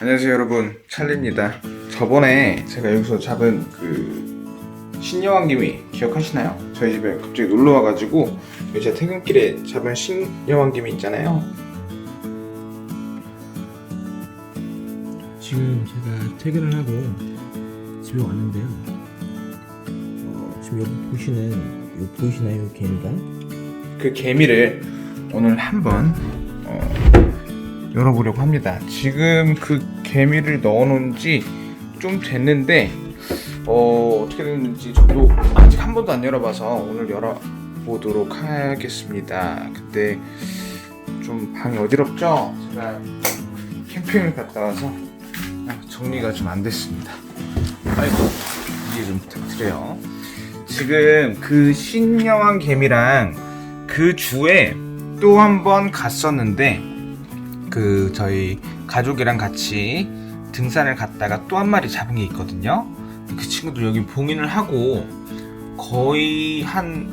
안녕하세요 여러분 찰리입니다 저번에 제가 여기서 잡은 그 신여왕김이 기억하시나요? 저희 집에 갑자기 놀러 와가지고 제 퇴근길에 잡은 신여왕김이 있잖아요 지금 제가 퇴근을 하고 집에 왔는데요. 어, 지금 여기 보시는 요 보이시나요, 요 개미가? 그 개미를 오늘 한번 어, 열어보려고 합니다. 지금 그 개미를 넣어놓은 지 좀 됐는데 어, 어떻게 됐는지 저도 아직 한 번도 안 열어봐서 오늘 열어보도록 하겠습니다. 근데 좀 방이 어지럽죠? 제가 캠핑을 갔다 와서 정리가 좀 안 됐습니다. 아이고 이해 좀 부탁드려요. 지금 그 신여왕 개미랑 그 주에 또 한 번 갔었는데 그 저희 가족이랑 같이 등산을 갔다가 또 한 마리 잡은 게 있거든요. 그 친구들 여기 봉인을 하고 거의 한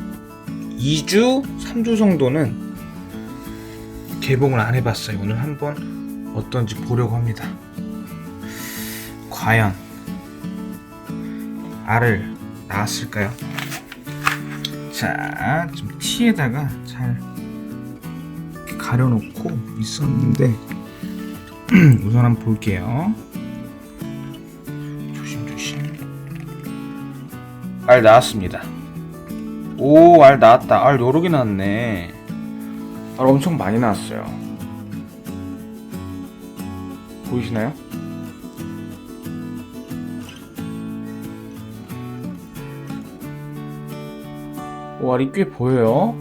2주, 3주 정도는 개봉을 안 해봤어요. 오늘 한번 어떤지 보려고 합니다. 과연 알을 낳았을까요? 자, 좀 티에다가 잘 가려놓고 있었는데 우선 한번 볼게요. 조심조심. 알 나왔습니다. 오, 알 나왔다. 알 여러 개 나왔네. 알 엄청 많이 나왔어요. 보이시나요? 오, 알이 꽤 보여요.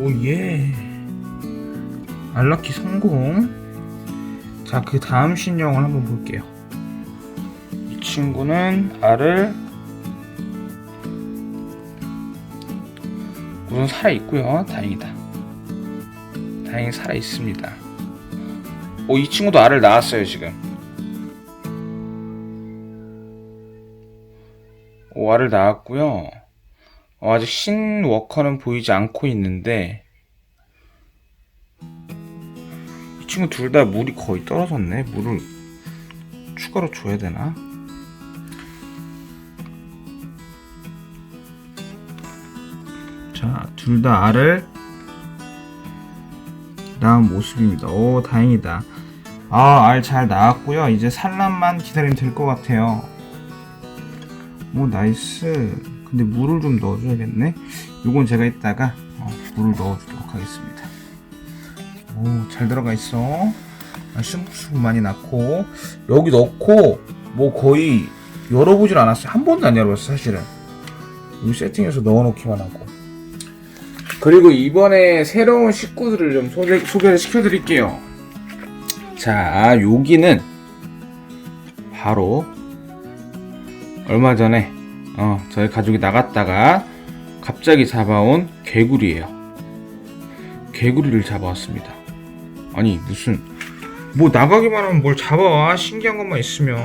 오, 예. 알라키 성공. 자, 그 다음 신형을 한번 볼게요. 이 친구는 알을 우선 살아 있고요. 다행이다. 다행히 살아 있습니다. 오, 이 친구도 알을 낳았어요, 지금. 오, 알을 낳았고요. 어, 아직 신워커는 보이지 않고 있는데 친구 둘 다 물이 거의 떨어졌네. 물을 추가로 줘야 되나? 자, 둘 다 알을 낳은 모습입니다. 오, 다행이다. 아, 알 잘 나왔고요. 이제 산란만 기다리면 될 것 같아요. 오, 나이스. 근데 물을 좀 넣어줘야겠네. 요건 제가 이따가 어, 물을 넣어주도록 하겠습니다. 오, 잘 들어가 있어. 아, 숭숭 많이 넣고 여기 넣고 뭐 거의 열어보질 않았어요. 한 번도 안 열어봤어 사실은. 이 세팅해서 넣어놓기만 하고. 그리고 이번에 새로운 식구들을 좀 소개, 소개를 시켜드릴게요. 자, 여기는 바로 얼마 전에 어, 저희 가족이 나갔다가 갑자기 잡아온 개구리예요. 개구리를 잡아왔습니다. 아니 무슨 뭐 나가기만 하면 뭘 잡아와 신기한 것만 있으면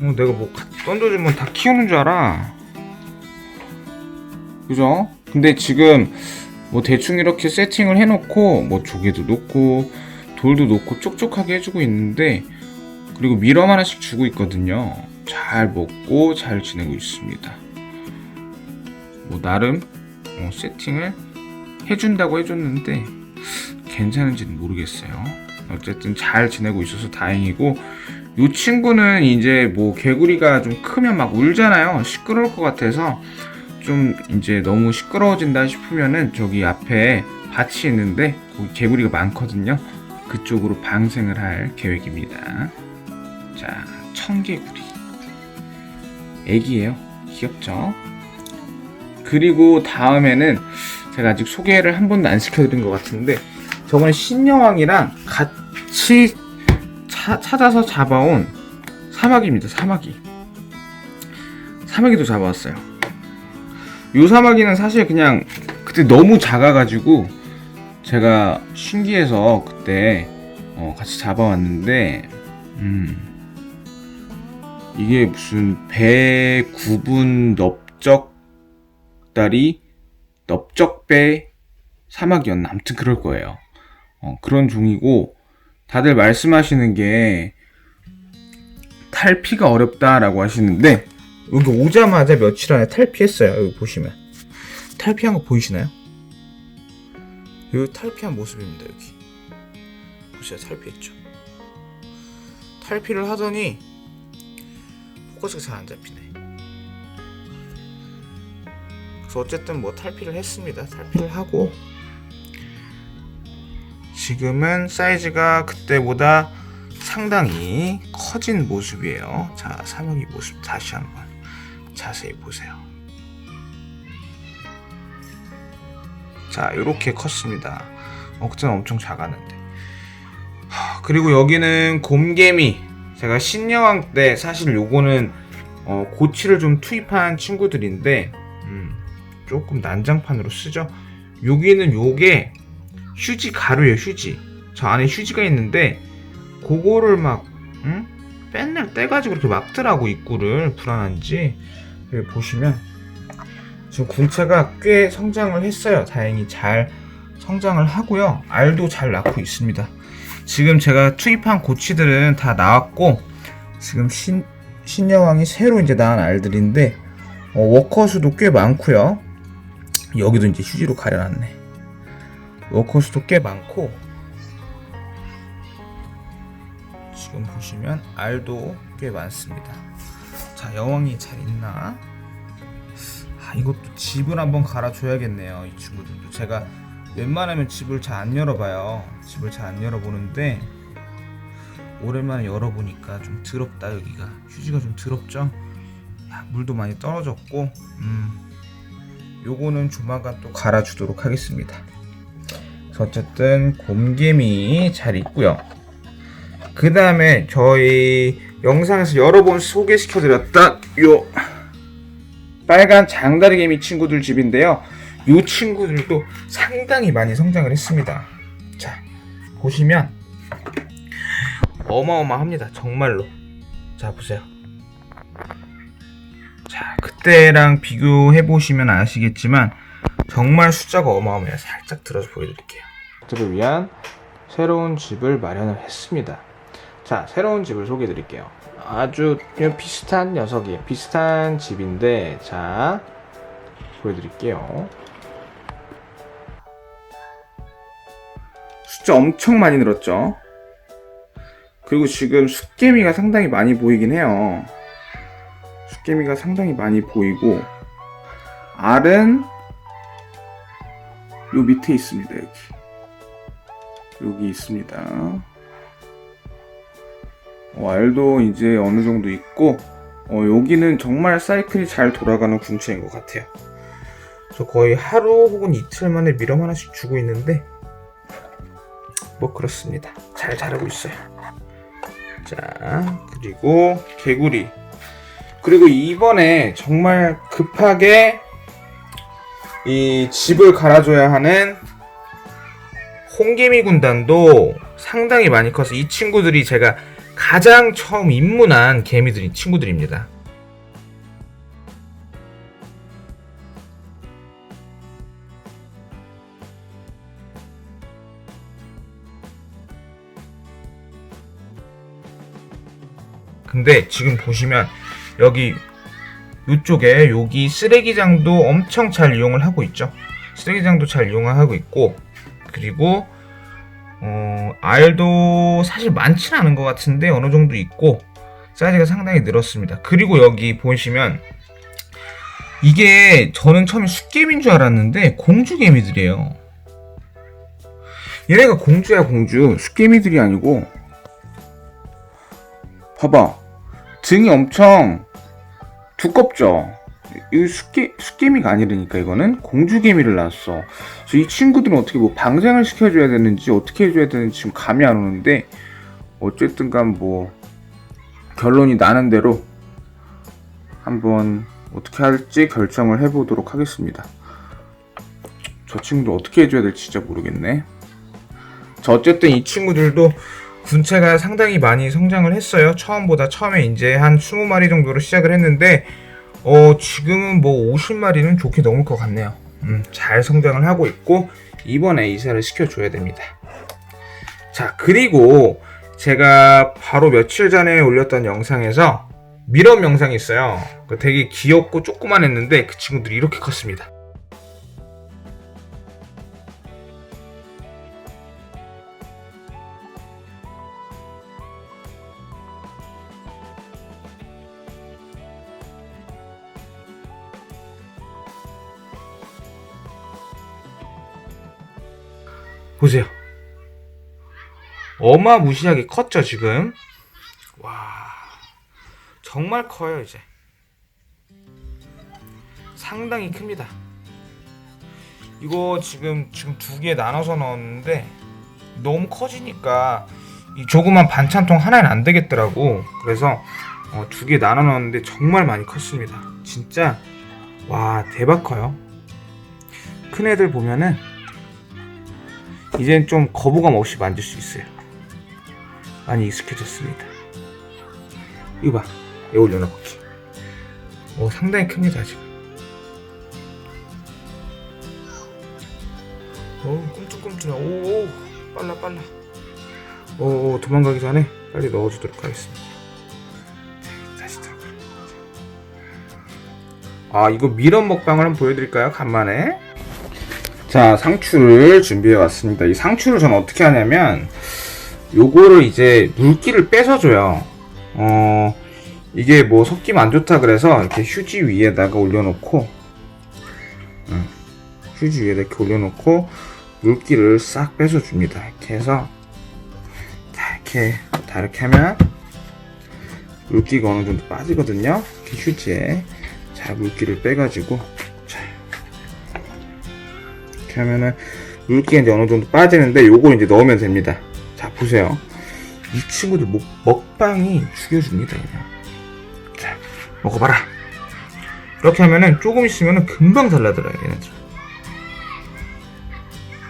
어, 내가 뭐 가- 던져주면 다 키우는 줄 알아. 그죠? 근데 지금 뭐 대충 이렇게 세팅을 해놓고 뭐 조개도 놓고 돌도 놓고 촉촉하게 해주고 있는데 그리고 밀엄 하나씩 주고 있거든요. 잘 먹고 잘 지내고 있습니다. 뭐 나름 어, 세팅을 해준다고 해줬는데 괜찮은지는 모르겠어요. 어쨌든 잘 지내고 있어서 다행이고 이 친구는 이제 뭐 개구리가 좀 크면 막 울잖아요. 시끄러울 것 같아서 좀 이제 너무 시끄러워진다 싶으면은 저기 앞에 밭이 있는데 거기 개구리가 많거든요. 그쪽으로 방생을 할 계획입니다. 자, 청개구리. 애기예요. 귀엽죠? 그리고 다음에는 제가 아직 소개를 한 번도 안 시켜드린 것 같은데 저번에 신여왕이랑 같이 차- 찾아서 잡아온 사마귀입니다. 사마귀. 사마귀도 잡아왔어요. 요 사마귀는 사실 그냥 그때 너무 작아가지고 제가 신기해서 그때 어, 같이 잡아왔는데 음. 이게 무슨 배 구분 넓적다리 넓적배 사막이었나 아무튼 그럴 거예요. 어, 그런 종이고 다들 말씀하시는 게 탈피가 어렵다라고 하시는데 여기 오자마자 며칠 안에 탈피했어요. 여기 보시면 탈피한 거 보이시나요? 여기 탈피한 모습입니다. 여기 보세요. 탈피했죠. 탈피를 하더니 포커스가 잘 안 잡히네. 그래서 어쨌든 뭐 탈피를 했습니다. 탈피를 하고 지금은 사이즈가 그때보다 상당히 커진 모습이에요. 자, 사마귀 모습 다시 한번 자세히 보세요. 자, 이렇게 컸습니다. 어, 그때는 엄청 작았는데. 하, 그리고 여기는 곰개미. 제가 신여왕 때 사실 요거는 어, 고치를 좀 투입한 친구들인데 음, 조금 난장판으로 쓰죠. 여기는 요게 휴지 가루예요, 휴지. 저 안에 휴지가 있는데 그거를 막 응? 맨날 떼가지고 이렇게 막더라고 입구를 불안한지 여기 보시면 지금 군체가 꽤 성장을 했어요. 다행히 잘 성장을 하고요. 알도 잘 낳고 있습니다. 지금 제가 투입한 고치들은 다 나왔고 지금 신 신여왕이 새로 이제 낳은 알들인데 어, 워커 수도 꽤 많고요. 여기도 이제 휴지로 가려놨네. 워커 수도 꽤 많고 지금 보시면 알도 꽤 많습니다. 자 여왕이 잘 있나? 아 이것도 집을 한번 갈아줘야겠네요. 이 친구들도 제가 웬만하면 집을 잘 안 열어봐요. 집을 잘 안 열어보는데 오랜만에 열어보니까 좀 더럽다 여기가 휴지가 좀 더럽죠? 야, 물도 많이 떨어졌고 음 요거는 조만간 또 갈아주도록 하겠습니다. 어쨌든 곰개미 잘 있고요. 그 다음에 저희 영상에서 여러 번 소개시켜드렸던 요 빨간 장다리개미 친구들 집인데요. 요 친구들도 상당히 많이 성장을 했습니다. 자, 보시면 어마어마합니다. 정말로. 자, 보세요. 자, 그때랑 비교해 보시면 아시겠지만 정말 숫자가 어마어마해요. 살짝 들어서 보여드릴게요. 들을 위한 새로운 집을 마련을 했습니다. 자, 새로운 집을 소개해 드릴게요. 아주 비슷한 녀석이에요. 비슷한 집인데, 자, 보여드릴게요. 숫자 엄청 많이 늘었죠? 그리고 지금 숫개미가 상당히 많이 보이긴 해요. 숫개미가 상당히 많이 보이고, 알은 요 밑에 있습니다, 여기. 여기 있습니다. 어, 알도 이제 어느 정도 있고 어, 여기는 정말 사이클이 잘 돌아가는 군체인 것 같아요. 저 거의 하루 혹은 이틀 만에 미럼 하나씩 주고 있는데 뭐 그렇습니다. 잘 자라고 있어요. 자 그리고 개구리 그리고 이번에 정말 급하게 이 집을 갈아줘야 하는 홍개미 군단도 상당히 많이 커서 이 친구들이 제가 가장 처음 입문한 개미들이 친구들입니다. 근데 지금 보시면 여기 이쪽에 여기 쓰레기장도 엄청 잘 이용을 하고 있죠. 쓰레기장도 잘 이용을 하고 있고 그리고 어, 알도 사실 많지는 않은 것 같은데 어느 정도 있고 사이즈가 상당히 늘었습니다. 그리고 여기 보시면 이게 저는 처음에 숫개미인 줄 알았는데 공주개미들이에요. 얘네가 공주야 공주 숫개미들이 아니고 봐봐 등이 엄청 두껍죠. 이 숫개, 숫개미가 아니라니까 이거는 공주개미를 낳았어. 그래서 이 친구들은 어떻게 뭐 방생을 시켜줘야 되는지 어떻게 해줘야 되는지 지금 감이 안 오는데 어쨌든간 뭐 결론이 나는 대로 한번 어떻게 할지 결정을 해보도록 하겠습니다. 저 친구들 어떻게 해줘야 될지 진짜 모르겠네. 자 어쨌든 이 친구들도 군체가 상당히 많이 성장을 했어요. 처음보다 처음에 이제 한 20마리 정도로 시작을 했는데 어, 지금은 뭐 50마리는 좋게 넘을 것 같네요. 음, 잘 성장을 하고 있고, 이번에 이사를 시켜줘야 됩니다. 자, 그리고 제가 바로 며칠 전에 올렸던 영상에서 밀업 영상이 있어요. 그 되게 귀엽고 조그만 했는데 그 친구들이 이렇게 컸습니다. 보세요. 어마무시하게 컸죠, 지금? 와, 정말 커요, 이제. 상당히 큽니다. 이거 지금, 지금 두 개 나눠서 넣었는데, 너무 커지니까, 이 조그만 반찬통 하나는 안 되겠더라고. 그래서, 어, 두 개 나눠 넣었는데, 정말 많이 컸습니다. 진짜, 와, 대박 커요. 큰 애들 보면은, 이젠 좀 거부감 없이 만질 수 있어요. 많이 익숙해졌습니다. 이거 봐. 이거 올려놓기. 오, 상당히 큽니다, 지금. 오, 꿈틀꿈틀해. 오, 오, 빨라, 빨라. 오, 오, 도망가기 전에 빨리 넣어주도록 하겠습니다. 자, 다시. 아, 이거 밀원 먹방을 한번 보여드릴까요? 간만에. 자, 상추를 준비해 왔습니다. 이 상추를 저는 어떻게 하냐면, 요거를 이제 물기를 뺏어줘요. 어, 이게 뭐 섞이면 안 좋다 그래서 이렇게 휴지 위에다가 올려놓고, 음, 휴지 위에다 이렇게 올려놓고, 물기를 싹 뺏어줍니다. 이렇게 해서, 다 이렇게, 다 이렇게 하면, 물기가 어느 정도 빠지거든요. 이렇게 휴지에. 자, 물기를 빼가지고, 자, 이렇게 하면은 물기가 이제 어느 정도 빠지는데 요걸 이제 넣으면 됩니다. 자 보세요. 이 친구들 먹, 먹방이 죽여줍니다 그냥. 자 먹어봐라. 이렇게 하면은 조금 있으면은 금방 달라들어요 얘네들.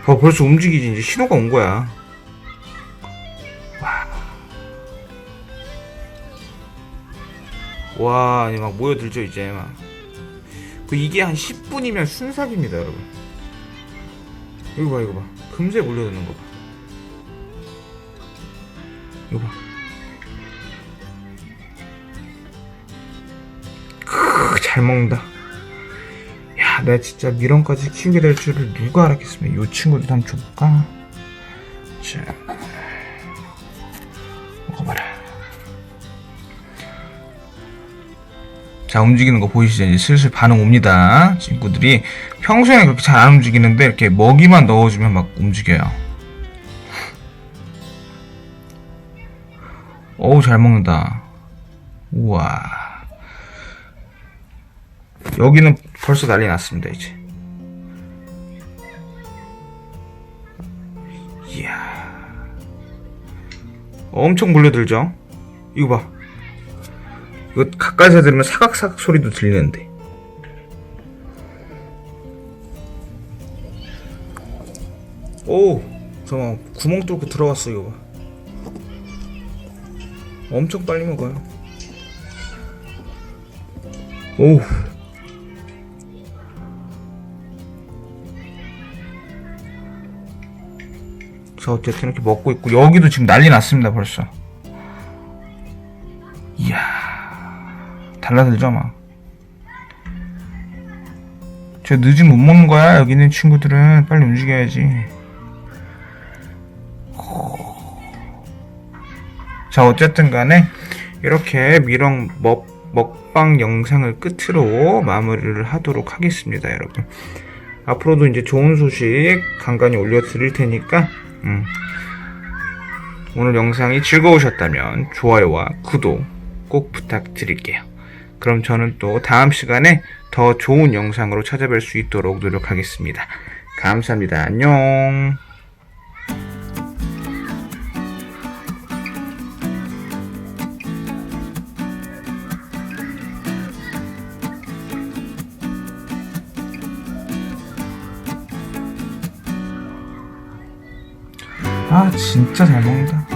봐 벌써 움직이지 이제 신호가 온 거야. 와. 막 모여들죠 이제 막. 그 이게 한 10분이면 순삭입니다 여러분. 이거 봐 이거 봐 금세 몰려드는 거 봐. 이거 봐. 크, 잘 먹는다. 야, 내가 진짜 미런까지 키우게 될 줄을 누가 알았겠으면 이 친구들 한번 줘볼까? 자, 자, 움직이는 거 보이시죠? 이제 슬슬 반응 옵니다. 친구들이 평소에는 그렇게 잘 안 움직이는데 이렇게 먹이만 넣어주면 막 움직여요. 어우, 잘 먹는다. 우와. 여기는 벌써 난리 났습니다, 이제. 이야. 엄청 몰려들죠? 이거 봐. 이거 가까이서 들으면 사각사각 소리도 들리는데. 오, 잠깐 구멍 뚫고 들어갔어 이거 봐. 엄청 빨리 먹어요. 오. 자 어쨌든 이렇게 먹고 있고 여기도 지금 난리 났습니다 벌써. 달라들죠 막. 저 늦으면 못 먹는 거야 여기 있는 친구들은 빨리 움직여야지. 자 어쨌든 간에 이렇게 미렁 먹, 먹방 영상을 끝으로 마무리를 하도록 하겠습니다 여러분 앞으로도 이제 좋은 소식 간간히 올려드릴 테니까 음, 오늘 영상이 즐거우셨다면 좋아요와 구독 꼭 부탁드릴게요 그럼 저는 또 다음 시간에 더 좋은 영상으로 찾아뵐 수 있도록 노력하겠습니다. 감사합니다. 안녕. 아 진짜 잘 먹는다